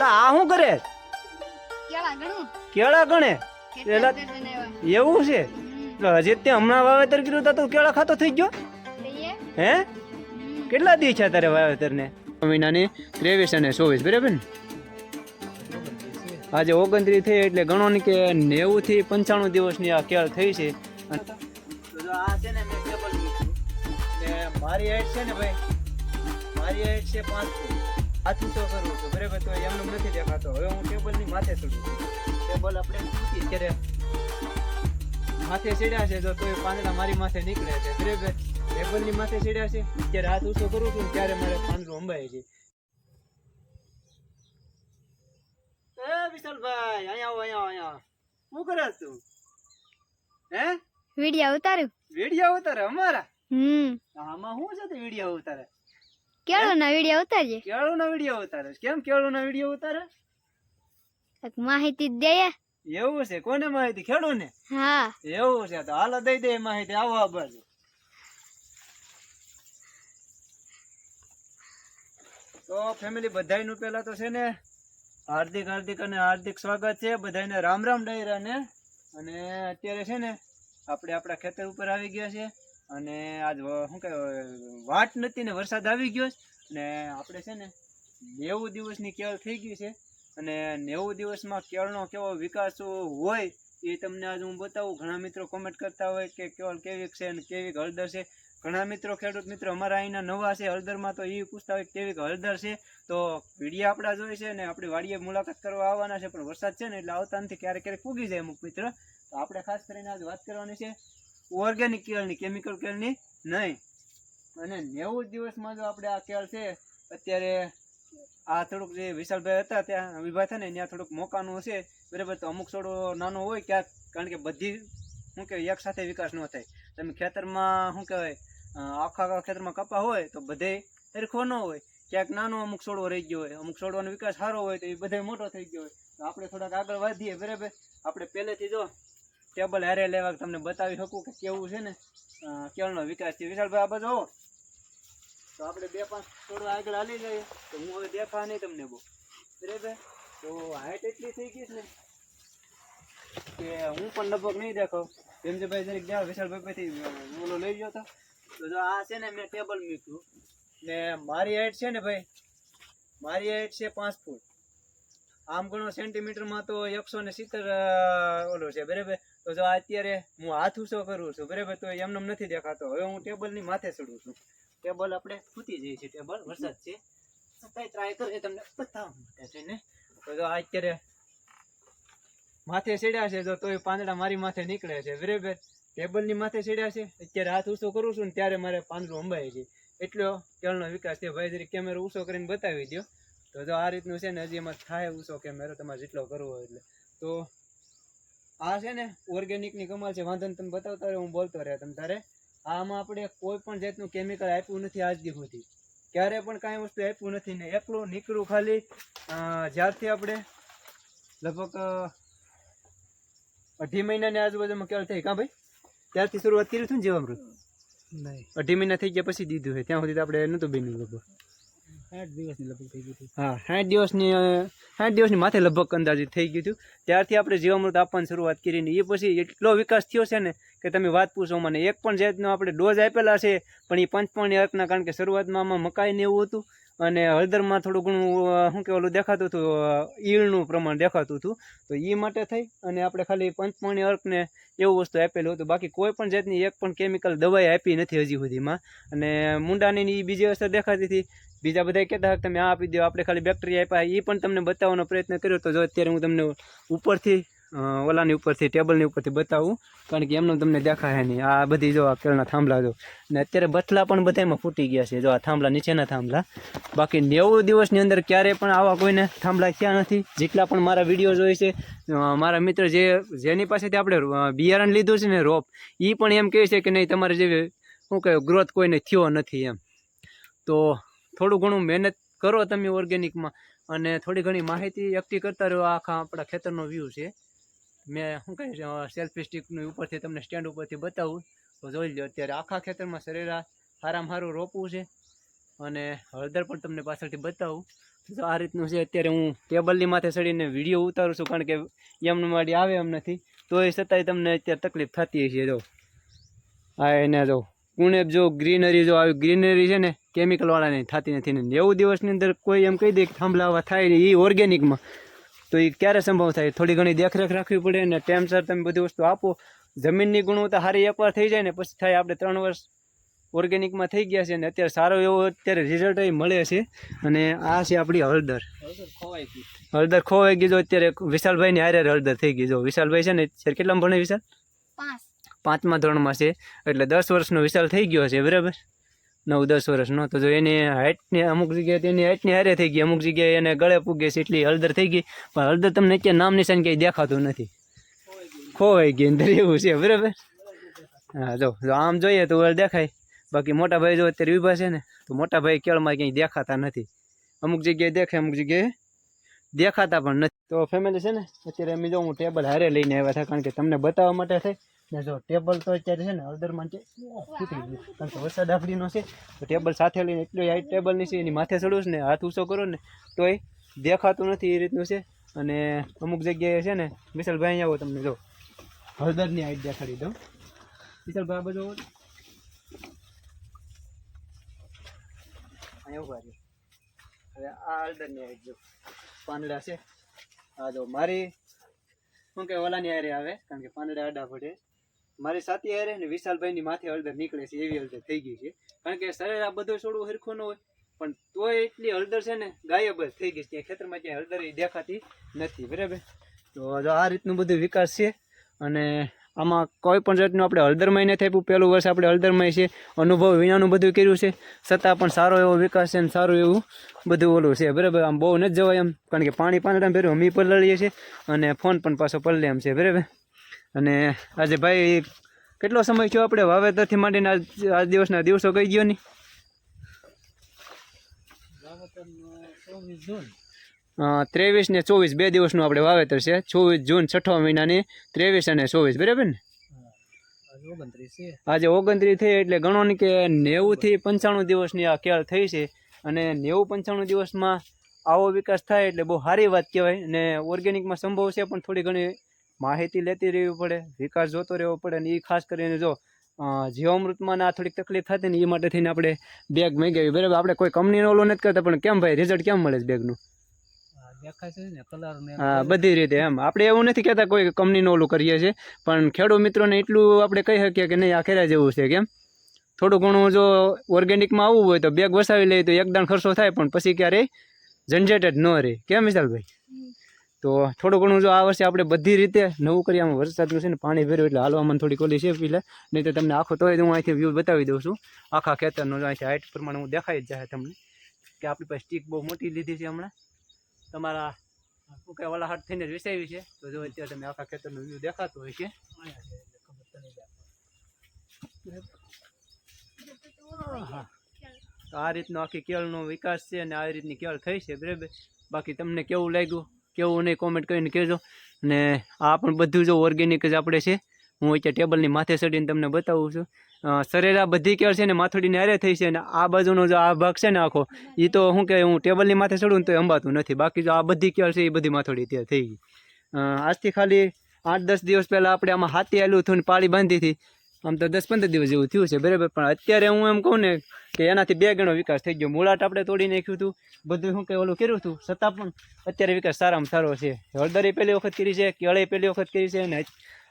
લા આ શું કરે? કેળા ગણે? એવું છે? હજી તે હમણાં વાવેતર કર્યું તા તું કેળા ખાતો થઈ ગયો? હે? કેટલા દી છે તારે વાવેતર ને મહિનાની ત્રેવીસ અને ચોવીસ બરાબર ને? આજે ઓગણત્રીસ થઈ એટલે ગણો ને કે નેવું થી પંચાણું દિવસની આ કેળ થઈ છે. અને તો જો આ છે ને મેં ટેબલ મૂક્યું. ને મારી હાઈટ છે ને ભાઈ મારી હાઈટ છે પાંચ ફૂટ. હાથું તો કરું છું. બરાબર તો એમનું નથી દેખાતો. હવે હું ટેબલની માથે ચડું છું. ટેબલ આપણે મૂકી ત્યારે માથે ચડ્યા છે તો તોય પાંદડા મારી માથે નીકળે છે. બરાબર? ટેબલની માથે ચડ્યા છે ત્યારે હાથ ઊંચો કરું છું ત્યારે મારે પાંદડું અંબાય છે. વિશાલભાઈ અહીંયા આવો અહીંયા આવો, અહીંયા શું કરે તું? હે? વિડિયા ઉતાર્યું વિડિયા ઉતારે અમારા? હમ. આમાં શું છે તે વિડિયો ઉતારે? કેળો ના વિડિયો ઉતારજે. કેળું ના વિડિયો ઉતારે કેમ કેળું ના વિડિયો ઉતારે? માહિતી દે એવું છે? કોને માહિતી? ખેડો ને હા. એવું છે? તો હાલો દઈ દે માહિતી. આવો આ બાજુ. તો ફેમિલી બધાયનું પહેલા તો છે ને હાર્દિક હાર્દિક અને હાર્દિક સ્વાગત છે. બધાને રામ રામ ડાયરા ને અને અત્યારે છે ને આપણે આપણા ખેતર ઉપર આવી ગયા છે અને આજ શું કહેવાય, વાટ નથી ને વરસાદ આવી ગયો અને આપણે છે ને નેવું દિવસની કેળ થઈ ગઈ છે. અને નેવું દિવસમાં કેળનો કેવો વિકાસ હોય એ તમને આજ હું બતાવું. ઘણા મિત્રો કોમેન્ટ કરતા હોય કે કેળ કેવી છે અને કેવી હળદર છે. ઘણા મિત્રો, ખેડૂત મિત્રો અમારા અહીંના નવા છે, હળદરમાં તો એ પૂછતા હોય કેવી હળદર છે. તો વીડિયો આપણા જોઈ છે ને આપણી વાડીએ મુલાકાત કરવા આવવાના છે, પણ વરસાદ છે ને એટલે આવતા નથી ક્યારેક ક્યારેક પૂગી જાય અમુક મિત્ર. તો આપણે ખાસ કરીને આજ વાત કરવાની છે ઓર્ગેનિક કેળની કેમિકલ કેળની નહીં. અને નેવું દિવસમાં જો આપણે આ કેળ છે, અત્યારે આ થોડુંક જે વિશાલભાઈ હતા ત્યાં વિભા થાય ને, ત્યાં થોડુંક મોકાનું છે બરાબર, તો અમુક છોડો નાનો હોય ક્યાંક, કારણ કે બધી, શું કહેવાય, એક સાથે વિકાસ ન થાય. તમે ખેતરમાં, શું કહેવાય આખા આખા ખેતરમાં કપા હોય, તો બધે સરખો ન હોય. ક્યાંક નાનો અમુક છોડવો રહી ગયો હોય, અમુક છોડવાનો વિકાસ સારો હોય, તો એ બધે મોટો થઈ ગયો હોય. તો આપણે થોડાક આગળ વધીએ, બરાબર? આપણે પહેલેથી જો ટેબલ હારે લેવા તમને બતાવી શકું કે કેવું છે ને? કેળનો વિકાસ છે વિશાલભાઈ, આ બધો તો આપણે બે પાંચ છોડવા આગળ હાલી જઈએ. તો હું હવે દેખા નહીં તમને બહુ. બરાબર? તો હાઈટ એટલી થઈ ગઈ ને કે હું પણ લગભગ નહીં દેખાવ. જેમ જે ભાઈ જરીક ગયા, વિશાલભાઈ પછી ઓલો લઈ ગયો હતો તો જો આ છે ને મેં ટેબલ મૂક્યું. ને મારી હાઈટ છે ને ભાઈ, મારી હાઈટ છે પાંચ ફૂટ. આમ ગણો સેન્ટીમીટરમાં તો એકસો ને સિત્તેર ઓલો છે. બરાબર? તો જો અત્યારે હું હાથ ઊંચો કરું છું, બરાબર? તો એમને નથી દેખાતો. હવે હું ટેબલની માથે ચડું છું. ટેબલ આપણે ફૂટી જઈએ છીએ ટેબલ, વરસાદ છે. કઈ ટ્રાય કરીએ તમને બતાવવા માટે થઈને તો જો અત્યારે માથે ચડ્યા છે, જો તોય પાંદડા મારી માથે નીકળે છે, બરાબર? ટેબલની માથે ચડ્યા છે, અત્યારે હાથ ઊંચો કરું છું ને ત્યારે મારે પાંદડું અંબાય છે. એટલો કેળનો વિકાસ છે. ભાઈ, જરી કેમેરો ઊંચો કરીને બતાવી દો તો જો આ રીતનું છે ને, હજી એમાં થાય ઊંચો કેમેરો તમારે જેટલો કરવો એટલે. તો આ છે ને ઓર્ગેનિકની કમાલ છે. વાંધો તમે બતાવતા રહ્યો હું બોલતો રહે તમે તારે. આમાં આપણે કોઈ પણ જાતનું કેમિકલ આપ્યું નથી આજ દી સુધી. ક્યારે પણ કાંઈ વસ્તુ આપ્યું નથી ને એકલું નીકળું ખાલી જ્યારથી આપણે લગભગ અઢી મહિનાની આજુબાજુમાં ક્યારે થઈ. કાં ભાઈ? ત્યારથી શરૂઆત કરી હતી ને જીવામૃત? નહીં. અઢી મહિના થઈ ગયા પછી દીધું છે. ત્યાં સુધી તો આપણે નહોતું બન્યું લગભગ. હા, સાઠ દિવસની સાઠ દિવસની માથે લગભગ અંદાજિત થઈ ગયું હતું. ત્યારથી આપણે જીવામૃત આપવાની શરૂઆત કરીને એ પછી એટલો વિકાસ થયો છે ને કે તમે વાત પૂછો મને, એક પણ જાતનો આપણે ડોઝ આપેલા છે, પણ એ પંચપણની અર્કના કારણ કે શરૂઆતમાં આમાં મકાઈ ને એવું હતું અને હળદરમાં થોડું ઘણું શું કે દેખાતું હતું ઈળનું પ્રમાણ દેખાતું હતું. તો એ માટે થઈ અને આપણે ખાલી પંચમણી અર્કને એવું વસ્તુ આપેલું હતું. બાકી કોઈ પણ જાતની એક પણ કેમિકલ દવાઈ આપી નથી હજી સુધીમાં. અને મુંડાની એ બીજી અસર દેખાતી હતી. બીજા બધા કહેતા હતા તમે આ આપી દો, આપણે ખાલી બેક્ટેરિયા આપ્યા એ પણ તમને બતાવવાનો પ્રયત્ન કર્યો તો જો અત્યારે હું તમને ઉપરથી ઓલાની ઉપરથી, ટેબલની ઉપરથી બતાવું, કારણ કે એમનું તમને દેખાય નહીં. આ બધી જો આ કેળના થાંભલા જો. ને અત્યારે બથલા પણ બધા એમાં ફૂટી ગયા છે, જો આ થાંભલા, નીચેના થાંભલા. બાકી નેવું દિવસની અંદર ક્યારે પણ આવા કોઈને થાંભલા થયા નથી, જેટલા પણ મારા વીડિયો જોઈ છે મારા મિત્ર જે, જેની પાસેથી આપણે બિયારણ લીધું છે ને રોપ એ પણ એમ કહે છે કે નહીં, તમારે જેવી શું કહે ગ્રોથ કોઈને થયો નથી એમ. તો થોડું ઘણું મહેનત કરો તમે ઓર્ગેનિકમાં અને થોડી ઘણી માહિતી એકઠી કરતા રહો આખા આપણા ખેતરનો વ્યૂ છે. મેં શું કહે સેલ્ફી સ્ટિકનું ઉપરથી તમને સ્ટેન્ડ ઉપરથી બતાવું. તો જોઈ લો અત્યારે આખા ખેતરમાં સરેરા સારામાં સારું રોપવું છે. અને હળદર પણ તમને પાછળથી બતાવું. તો આ રીતનું છે, અત્યારે હું ટેબલની માથે ચડીને વીડિયો ઉતારું છું, કારણ કે એમનું માડી આવે એમ નથી. તો એ છતાંય તમને અત્યારે તકલીફ થતી હશે, જો. આ એને જો કુણેપ જો ગ્રીનરી જો આવી ગ્રીનરી છે ને કેમિકલવાળા નહીં થતી નથી ને. નેવું દિવસની અંદર કોઈ એમ કહી દે કે થાંભલાવા થાય ને એ ઓર્ગેનિકમાં તો એ ક્યારે સંભવ થાય? થોડી ઘણી દેખરેખ રાખવી પડે ને ટાઈમસર તમે બધી વસ્તુ આપો. જમીનની ગુણવત્તા સારી એકવાર થઈ જાય ને પછી થાય આપણે ત્રણ વર્ષ ઓર્ગેનિકમાં થઈ ગયા છે અને અત્યારે સારો એવો અત્યારે રિઝલ્ટ મળે છે અને આ છે આપણી હળદર. હળદર ખોવાઈ ગઈ જો અત્યારે વિશાલભાઈની હારે હળદર થઈ ગઈ. જો વિશાલભાઈ છે ને અત્યારે કેટલામાં ભણે વિશાલ? પાંચ. પાંચમા ધોરણમાં છે. એટલે દસ વર્ષનો વિશાલ થઈ ગયો છે, બરાબર? નવ, દસ વર્ષનો તો જો એની હાઇટની અમુક જગ્યાએ તેની હાઇટની હારે થઈ ગઈ, અમુક જગ્યાએ એને ગળે પૂગે છે એટલી હળદર થઈ ગઈ. પણ હળદર તમને અત્યારે નામ નિશાન ક્યાંય દેખાતું નથી. ખોવાઈ ગઈ અંદર, એવું છે, બરાબર? હા, જો જો આમ જોઈએ તો દેખાય. બાકી મોટા ભાઈ જો અત્યારે ઊભા છે ને, તો મોટા ભાઈ કેળમાં ક્યાંય દેખાતા નથી. અમુક જગ્યાએ દેખાય, અમુક જગ્યાએ દેખાતા પણ નથી. તો ફેમિલી છે ને, અત્યારે અમે જો હું ટેબલ હારે લઈને આવ્યા હતા, કારણ કે તમને બતાવવા માટે થાય ને જો ટેબલ તો અત્યારે છે ને હળદરમાં છે. તૂટી ગયું. કારણ કે વરસાદ આફડીનો છે, તો ટેબલ સાથે લઈને એટલું હાઈટ ટેબલની છે, એની માથે ચડું છે ને, હાથ ઊંચો કરો ને, તોય દેખાતું નથી એ રીતનું છે. અને અમુક જગ્યાએ છે ને, વિશાલભાઈ અહીંયા આવો તમને, જો. હળદરની હાઈટ દેખાડી દઉં. વિશાલભાઈ, આ આવો. અહીંયા હવે આ હળદરની હાઈટ જો, પાંદડા છે. આ જો મારી, શું કે ઓલાની હારે આવે, કારણ કે પાંદડા આડા પડે મારી સાથી હારે ને વિશાલભાઈની માથે હળદર નીકળે છે, એવી હળદર થઈ ગઈ છે. કારણ કે શરીર આ બધું છોડવું હરખું ન હોય, પણ તોય એટલી હળદર છે ને ગાયબ જ થઈ ગઈ છે. ત્યાં ખેતરમાં ક્યાંય હળદર ય દેખાતી નથી, બરાબર? તો જો આ રીતનું બધું વિકાસ છે અને આમાં કોઈ પણ જાતનું આપણે હળદરમય નથી આપ્યું. પહેલું વર્ષ આપણે હળદરમાંય છે, અનુભવ વિનાનું બધું કર્યું છે. છતાં પણ સારો એવો વિકાસ છે અને સારું એવું બધું ઓલું છે, બરાબર? આમ બહુ નથી જવાય એમ, કારણ કે પાણી પાંદડા ભેરું અમી પલળીએ છીએ અને ફોન પણ પાછો પલળે એમ છે, બરાબર? અને આજે ભાઈ કેટલો સમય થયો આપણે વાવેતરથી માંડીને આજ દિવસના દિવસો કહી ગયો ચોવીસ ત્રેવીસ ને ચોવીસ, બે દિવસનું આપણે વાવેતર છે. ચોવીસ જૂન, છઠ્ઠા મહિનાની ત્રેવીસ અને ચોવીસ, બરાબર ને? આજે ઓગણત્રીસ થઈ એટલે ગણો ને કે નેવુંથી પંચાણું દિવસની આ કેળ થઈ છે. અને નેવું પંચાણું દિવસમાં આવો વિકાસ થાય એટલે બહુ સારી વાત કહેવાય. અને ઓર્ગેનિકમાં સંભવ છે, પણ થોડી ઘણી માહિતી લેતી રહેવી પડે વિકાસ જોતો રહેવો પડે અને એ ખાસ કરીને જો જીવામૃતમાં આ થોડીક તકલીફ થતી ને એ માટે થઈને આપણે બેગ મંગાવી. બરાબર આપણે કોઈ કંપનીનો ઓલો નથી કરતા પણ કેમ ભાઈ? રિઝલ્ટ કેમ મળે છે બેગનું હા બધી રીતે એમ. આપણે એવું નથી કહેતા કોઈ કંપનીનું ઓલું કરીએ છીએ પણ ખેડૂત મિત્રોને એટલું આપણે કહી શકીએ કે નહીં આ ખેરા જેવું છે કેમ? થોડું ઘણું જો ઓર્ગેનિકમાં આવવું હોય તો બેગ વસાવી લઈએ તો એકદમ ખર્ચો થાય પણ પછી ક્યારેય ઝંઝટ જ ન રહે. કેમ વિશાલભાઈ? તો થોડું ઘણું જો આ વર્ષે આપણે બધી રીતે નવું કરીએ આમાં વરસાદનું છે ને પાણી ભર્યું એટલે હાલવામાં થોડી કોલી છે પીલે નહીં તો તમને આખો તોય હું અહીંથી વ્યૂ બતાવી દઉં છું. આખા ખેતરનો અહીંથી હાઇટ પ્રમાણે હું દેખાઈ જ જાય તમને. કે આપણી પાસે સ્ટીક બહુ મોટી લીધી છે હમણાં. તમારા શું કે ઓલા હાટ થઈને વિસાવી છે. તો જો અત્યારે તમે આખા ખેતરનો વ્યૂ દેખાતો હોય છે. આ રીતનો આખી કેળનો વિકાસ છે અને આ રીતની કેળ થઈ છે બરાબર. બાકી તમને કેવું લાગ્યું? કેવું નહીં કોમેન્ટ કરીને કહેજો. ને આ પણ બધું જો ઓર્ગેનિક જ આપણે છે. હું અત્યારે ટેબલની માથે ચડીને તમને બતાવું છું. સરેરા બધી કેળ છે ને માથોડીને હારે થઈ છે ને આ બાજુનો જો આ ભાગ છે ને આખો એ તો શું કે હું ટેબલની માથે ચડું ને તો અંબાતું નથી. બાકી જો આ બધી કેળ છે એ બધી માથોડી ત્યાં થઈ ગઈ. આજથી ખાલી આઠ દસ દિવસ પહેલાં આપણે આમાં હાથી આવેલું હતું ને પાળી બાંધી હતી. આમ તો દસ પંદર દિવસ જેવું થયું છે, બરાબર. પણ અત્યારે હું એમ કહું ને કે એનાથી બે ગણો વિકાસ થઈ ગયો. મૂળાટ આપણે તોડી નાખ્યું હતું. બધું શું કે ઓલું કર્યું હતું? છતાં પણ અત્યારે વિકાસ સારામાં સારો છે. હળદરી પહેલી વખત કરી છે કેળાઈ પહેલી વખત કરી છે, અને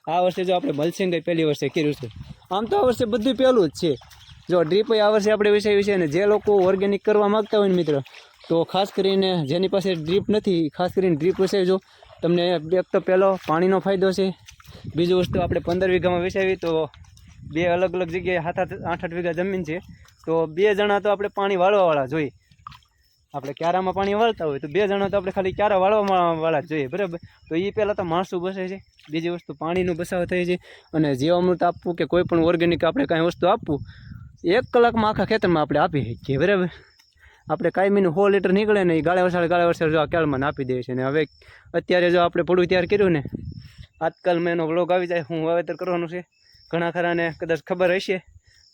આ વર્ષે જો આપણે મલસિંગ પહેલી વર્ષે કર્યું છે. આમ તો આ વર્ષે બધું પહેલું જ છે. જો ડ્રીપ આ વર્ષે આપણે વિષય છે, અને જે લોકો ઓર્ગેનિક કરવા માગતા હોય ને મિત્ર, તો ખાસ કરીને જેની પાસે ડ્રીપ નથી, ખાસ કરીને ડ્રીપ વિષય જો તમને એક તો પહેલો પાણીનો ફાયદો છે. બીજું વસ્તુ આપણે પંદર વીઘામાં વિસાવી તો બે અલગ અલગ જગ્યાએ સાત આઠ આઠ આઠ વીઘા જમીન છે, તો બે જણા તો આપણે પાણી વાળવાવાળા જોઈએ. આપણે ક્યારામાં પાણી વાળતા હોય તો બે જણા તો આપણે ખાલી ક્યારા વાળવાવાળા જ જોઈએ, બરાબર? તો એ પહેલાં તો માણસું બસે છે, બીજી વસ્તુ પાણીનું બસાવ થાય છે, અને જીવામૃત આપવું કે કોઈ પણ ઓર્ગેનિક આપણે કાંઈ વસ્તુ આપવું, એક કલાકમાં આખા ખેતરમાં આપણે આપી શકીએ, બરાબર? આપણે કાયમીનું સો લીટર નીકળે ને એ ગાળે વસાડે ગાળે વસાડે જો આ કેળમાં આપી દે છે, ને હવે અત્યારે જો આપણે પડું તૈયાર કર્યું ને આજકાલ મેં એનો વ્લોગ આવી જાય, હું વાવેતર કરવાનું છે. ઘણા ખરાને કદાચ ખબર હશે.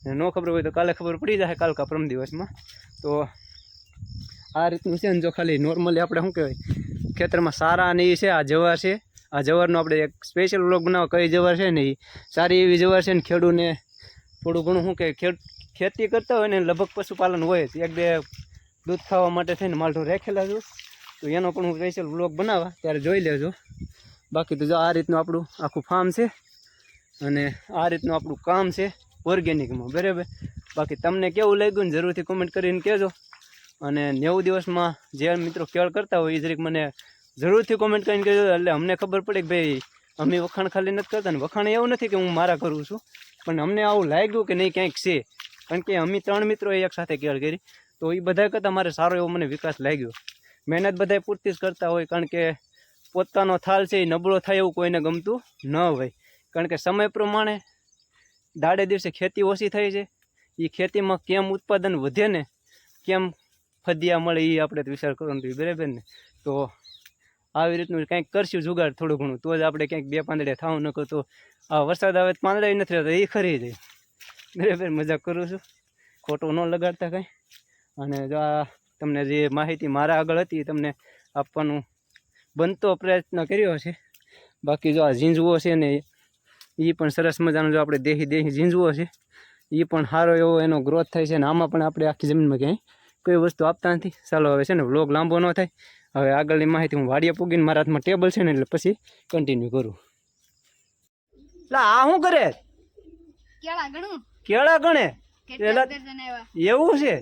ને ખબર હોય તો કાલે ખબર પડી જાય કાલ કા પરમ દિવસમાં. તો આ રીતનું છે ને જો ખાલી નોર્મલી આપણે શું કહેવાય? ખેતરમાં સારા અને એ છે, આ જવાર છે. આ જવારનો આપણે એક સ્પેશિયલ વ્લોગ બનાવો કઈ જવાર છે ને એ સારી એવી જવાર છે ને ખેડૂને થોડું ઘણું શું કે ખેતી કરતા હોય ને લગભગ પશુપાલન હોય એક બે દૂધ ખાવા માટે થઈને માલઢોર રાખેલા છું તો એનો પણ હું સ્પેશિયલ વ્લોગ બનાવવા ત્યારે જોઈ લેજો. બાકી તો જો આ રીતનું આપણું આખું ફાર્મ છે. અને આ રીતનું આપણું કામ છે ઓર્ગેનિકમાં, બરાબર? બાકી તમને કેવું લાગ્યું ને જરૂરથી કોમેન્ટ કરીને કહેજો. અને નેવું દિવસમાં જે મિત્રો કેળ કરતા હોય એ જરીક મને જરૂરથી કોમેન્ટ કરીને કહેજો. એટલે અમને ખબર પડે કે ભાઈ, અમે વખાણ ખાલી નથી કરતા ને વખાણ એવું નથી કે હું મારા કરું છું. પણ અમને આવું લાગ્યું કે નહીં, ક્યાંક છે. કારણ કે અમે ત્રણ મિત્રોએ એક સાથે કેળ કરી. તો એ બધા કરતાં મારે સારો એવો મને વિકાસ લાગ્યો. મહેનત બધાય પૂરતી જ કરતા હોય, કારણ કે પોતાનો થાલ છે એ નબળો થાય એવું કોઈને ગમતું ન હોય. કારણ કે સમય પ્રમાણે દાડે દિવસે ખેતી ઓછી થઈ છે. એ ખેતીમાં કેમ ઉત્પાદન વધે ને કેમ ફદિયા મળે એ આપણે વિચાર કરવાનો બરાબર ને? તો આવી રીતનું કંઈક કરશું જુગાડ થોડું ઘણું, તો જ આપણે કંઈક બે પાંદડે થાવ, ન તો આ વરસાદ આવે તો પાંદડા નથી રહેતા એ ખરી જાય બરાબર, મજાક કરું છું. ખોટું ન લગાડતા કંઈ. અને જો આ તમને જે માહિતી મારા આગળ હતી એ તમને આપવાનું બનતો પ્રયત્ન કર્યો છે બાકી જો આ ઝીંઝવો છે ને એ પણ સરસ મજાનો જો આપણે દેહી દેહી ઝીંઝવો છે એ પણ સારો એવો એનો ગ્રોથ થાય છે અને આમાં પણ આપણે આખી જમીનમાં ક્યાંય કોઈ વસ્તુ આપતા નથી. ચાલો હવે છે ને વ્લોગ લાંબો ન થાય. હવે આગળની માહિતી હું વાડીએ પૂગીને મારા હાથમાં ટેબલ છે ને એટલે પછી કન્ટિન્યુ કરું. લા આ શું કરે? કેળા ગણે. એવું છે?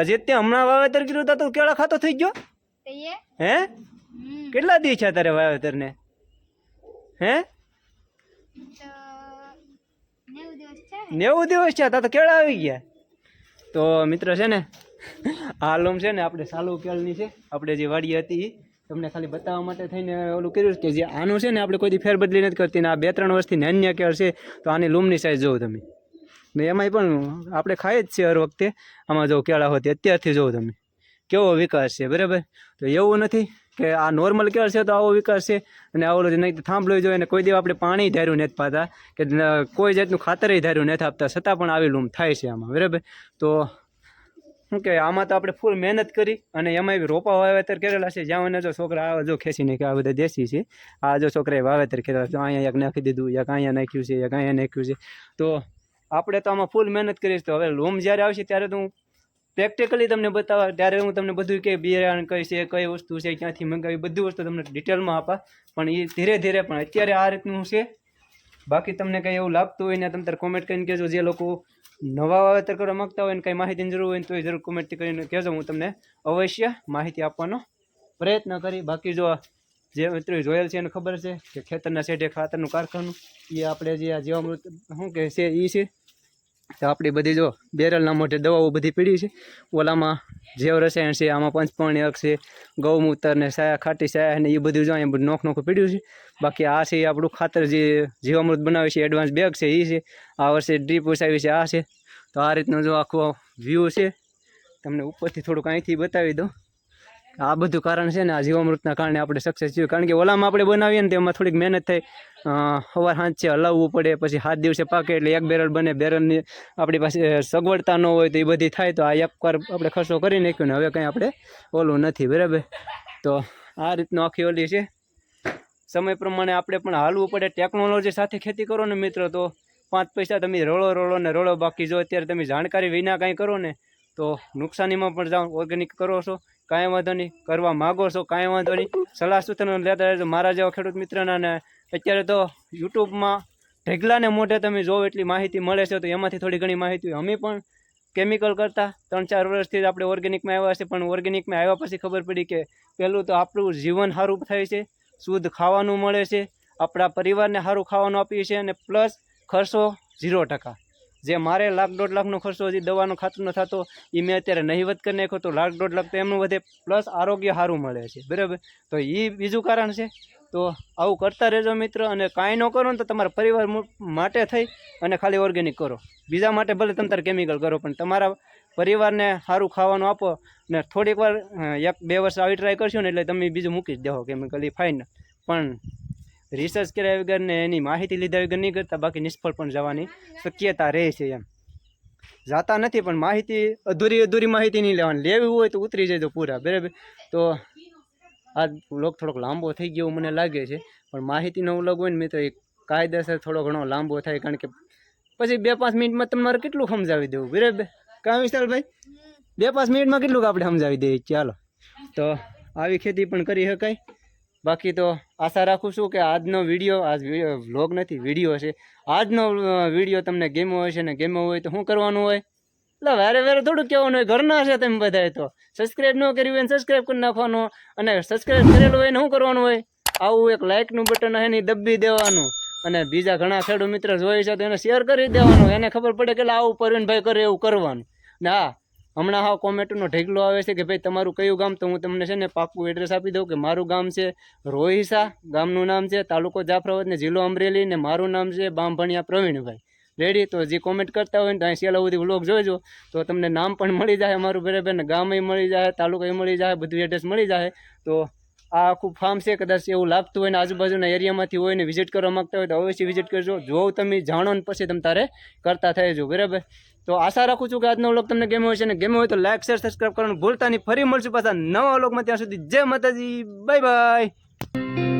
હજી તે હમણાં વાવેતર કર્યું તા તું કેળા ખાતો થઈ ગયો? હે? કેટલા દી છે તારે વાવેતરને? હે તો નેવું દિવસ છે તા કેળા આવી ગયા. તો મિત્ર છે ને, આ લોમ છે ને આપણે સાલુ કેળની છે, આપણે જે વાડી હતી, તમને ખાલી બતાવવા માટે થઈને ઓલું કર્યું કે જે આનું છે ને આપણે કોઈ ફેરબદલી નથી કરતી ને આ બે ત્રણ વર્ષથી અન્ય કેળ છે, તો આની લૂમની સાઈઝ જોવો તમે. ને એમાંય પણ આપણે ખાઈ જ છે હર વખતે, આમાં જો કેળા હોતી, અત્યારથી જોવો તમે. કેવો વિકાસ છે, બરાબર? તો એવું નથી કે આ નોર્મલ કેળ છે તો આવો વિકાસ છે. અને આવો નહીં થાંભલો જોઈએ અને કોઈ દિવસ આપણે પાણી ધાર્યું નથી પાતા, કે કોઈ જાતનું ખાતરે ધાર્યું નથી આપતા, છતાં પણ આવી લૂમ થાય છે આમાં, બરાબર? તો શું કે આમાં તો આપણે ફૂલ મહેનત કરી અને એમાં રોપા વાવેતર કરેલા છે. જ્યાં જો છોકરા આવે જો ખેંચીને કે આ બધા દેશી છે. આ જો છોકરાએ વાવેતર કરેલા છે, અહીંયા એક નાખી દીધું, એક અહીંયા નાખ્યું છે, એક અહીંયા નાખ્યું છે. તો આપણે તો આમાં ફૂલ મહેનત કરીશ તો હવે લૂમ જ્યારે આવશે ત્યારે તો હું પ્રેક્ટિકલી તમને બતાવવા, ત્યારે હું તમને બધું કે બિયારણ કઈ છે, કઈ વસ્તુ છે, ક્યાંથી મંગાવી, બધી વસ્તુ તમને ડિટેલમાં આપા. પણ એ ધીરે ધીરે પણ અત્યારે આ રીતનું છે. બાકી તમને કંઈ એવું લાગતું હોય ને તમે તારે કોમેન્ટ કરીને કહેજો. જે લોકો નવા વાવેતર કરવા માગતા હોય ને કંઈ માહિતીની જરૂર હોય તો એ જરૂર કોમેન્ટ કરીને કહેજો. હું તમને અવશ્ય માહિતી આપવાનો પ્રયત્ન કરી. બાકી જો જે મિત્રો જોયેલ છે એને ખબર છે કે ખેતરના શેઠે ખાતરનું કારખાનું એ આપણે જે આ જીવામૃત શું કહે છે એ છે. તો આપણી બધી જો બેરલના મોઢે દવાઓ બધી પીડી છે. ઓલામાં જેવ રસાયણ છે આમાં પંચપર્ણી છે ગૌમૂત્ર ને સાયા ખાટી સાયા ને એ બધું જો અહીંયા નોખ નોખું પીડ્યું છે. બાકી આ છે આપણું ખાતર જે જીવામૃત બનાવે છે એડવાન્સ બેગ છે એ છે. આ વર્ષે ડ્રીપ વસાવી છે આ છે. તો આ રીતનો જો આખો વ્યૂ છે. તમને ઉપરથી થોડુંક અહીંથી બતાવી દઉં. આ બધું કારણ છે ને આ જીવામૃતના કારણે આપણે સક્સેસ થયું. કારણ કે ઓલામાં આપણે બનાવીએ ને તેમાં થોડીક મહેનત અ, સવાર સાંજે હલાવવું પડે, પછી સાત દિવસે પાકે એટલે એક બેરલ બને. બેરલની આપણી પાસે સગવડતા ન હોય તો એ બધી થાય. તો આ એકવાર આપણે ખર્ચો કરી નાખ્યો ને હવે કંઈ આપણે ઓલું નથી, બરાબર? તો આ રીતનું આખી ઓલી છે. સમય પ્રમાણે આપણે પણ હાલવું પડે. ટેકનોલોજી સાથે ખેતી કરો ને મિત્રો, તો પાંચ પૈસા તમે રળો રળો ને રળો બાકી જો અત્યારે તમે જાણકારી વિના કાંઈ કરો ને, તો નુકસાનીમાં પણ જાઓ ઓર્ગેનિક કરો છો. કાંઈ વાંધો નહીં. કરવા માગો છો, કાંઈ વાંધો નહીં. સલાહ સૂચનો લેતા મારા જેવા ખેડૂત મિત્રના ને અત્યારે તો યુટ્યુબમાં ઢેગલાને મોઢે તમે જોવો એટલી માહિતી મળે છે, તો એમાંથી થોડી ઘણી માહિતી અમે પણ કેમિકલ કરતાં ત્રણ ચાર વર્ષથી જ આપણે ઓર્ગેનિકમાં આવ્યા છે પણ ઓર્ગેનિકમાં આવ્યા પછી ખબર પડી કે પહેલું તો આપણું જીવન સારું થાય છે, શુદ્ધ ખાવાનું મળે છે, આપણા પરિવારને સારું ખાવાનું આપીએ છીએ અને પ્લસ ખર્ચો ઝીરો ટકા. જે મારે લાખ દોઢ લાખનો ખર્ચો હજી દવાનો ખાતરનો થતો એ મેં અત્યારે નહીવત કરી નાખ્યો, તો લાખ દોઢ લાખ તો એમનું વધે પ્લસ આરોગ્ય સારું મળે છે. બરાબર? તો એ બીજું કારણ છે તો આવું કરતા રહેજો મિત્ર અને કાંઈ ન કરો ને તો તમારા પરિવાર માટે થઈ અને ખાલી ઓર્ગેનિક કરો. બીજા માટે ભલે તમે તારે કેમિકલ કરો, પણ તમારા પરિવારને સારું ખાવાનું આપો ને થોડીક વાર એક બે વર્ષ આવી ટ્રાય કરશો ને એટલે તમે બીજું મૂકી જ દેવો કેમિકલ એ ફાઇન પણ રિસર્ચ કર્યા વગર ને એની માહિતી લીધા વગર નહીં કરતા, બાકી નિષ્ફળ પણ જવાની શક્યતા રહે છે એમ. જાતા નથી, પણ માહિતી અધૂરી અધૂરી માહિતી નહીં લેવાની. લેવી હોય તો ઉતરી જાય તો પૂરા, બરાબર? તો આ વ્લોગ થોડોક લાંબો થઈ ગયો મને લાગે છે, પણ માહિતીનો વ્લોગ હોય ને મિત્રો, એ કાયદેસર થોડો ઘણો લાંબો થાય, કારણ કે પછી બે પાંચ મિનિટમાં તમારે કેટલું સમજાવી દેવું? બરાબર કાં વિશાલભાઈ? બે પાંચ મિનિટમાં કેટલું આપણે સમજાવી દઈએ? ચાલો. તો આવી ખેતી પણ કરી શકાય. બાકી તો આશા રાખું છું કે આજનો વીડિયો, આજ વ્લોગ નથી, વીડિયો છે. આજનો વીડિયો તમને ગેમો હોય છે ને ગેમો હોય તો શું કરવાનું હોય? એટલે વારે વારે થોડું કહેવાનું હોય, ઘરના છે તમે બધાએ તો. સબસ્ક્રાઈબ ન કર્યું હોય સબસ્ક્રાઈબ કરી નાખવાનું. અને સબસ્ક્રાઈબ કરેલું હોય ને શું કરવાનું હોય? આવું એક લાઇકનું બટન હે ને દબી દેવાનું. અને બીજા ઘણા ખેડૂત મિત્ર જોઈ છે તો એને શેર કરી દેવાનું. એને ખબર પડે કે આવું પરવીનભાઈ કરે એવું કરવાનું. ને હા હમણાં હા કોમેન્ટનો ઢેકલો આવે છે કે ભાઈ તમારું કયું ગામ? તો હું તમને છે ને પાક્કું એડ્રેસ આપી દઉં કે મારું ગામ છે રોહિસા, ગામનું નામ છે તાલુકો જાફરાબાદ ને જિલ્લો અમરેલી ને મારું નામ છે બામભણિયા પ્રવીણભાઈ. રેડી તો જે કોમેન્ટ કરતા હોય ને તો અહીં સેલા સુધી વ્લોગ જોઈજો તો તમને નામ પણ મળી જાય અમારું બરાબર ને ગામે મળી જાય, તાલુકો મળી જાય, બધું એડ્રેસ મળી જાય. તો આ આખું ફાર્મ છે, કદાચ એવું લાગતું હોય ને આજુબાજુના એરિયામાંથી હોય ને વિઝિટ કરવા માગતા હોય તો અવશ્ય વિઝિટ કરજો. જો તમે, જાણો ને પછી તમે તારે કરતા થઈ જો, બરાબર? તો આશા રાખું છું કે આજનો વ્લોગ તમને ગેમ હોય છે ને ગેમ હોય તો લાઈક શેર સબસ્ક્રાઈબ કરવાનું ભૂલતા નહીં. ફરી મળશું પાછા નવા વ્લોગમાં ત્યાં સુધી જય માતાજી. Bye bye